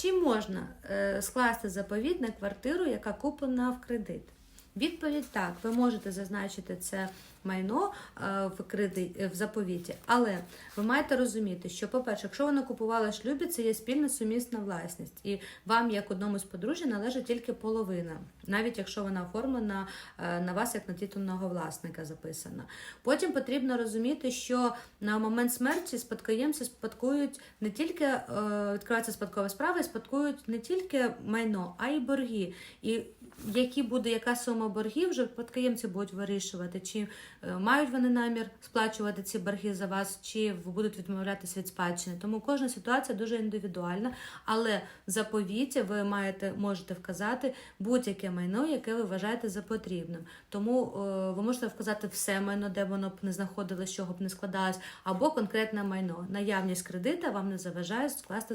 Чи можна е, скласти заповіт на квартиру, яка куплена в кредит? Відповідь так, ви можете зазначити це майно е, в кредит в заповіті, але ви маєте розуміти, що, по-перше, якщо вона купувала шлюбі, це є спільна сумісна власність, і вам, як одному з подружжя, належить тільки половина, навіть якщо вона оформлена е, на вас як на титульного власника записана. Потім потрібно розуміти, що на момент смерті спадкоємці спадкують не тільки е, відкриваються спадкова справа, і спадкують не тільки майно, а й борги. І які буде яка сума боргів, вже спадкоємці будуть вирішувати, чи е, мають вони намір сплачувати ці борги за вас, чи будуть відмовлятися від спадщини. Тому кожна ситуація дуже індивідуальна, але в заповіті ви маєте можете вказати будь-яке майно, яке ви вважаєте за потрібним. Тому е, ви можете вказати все майно, де воно б не знаходилось, з чого б не складалось, або конкретне майно. Наявність кредита вам не заважає скласти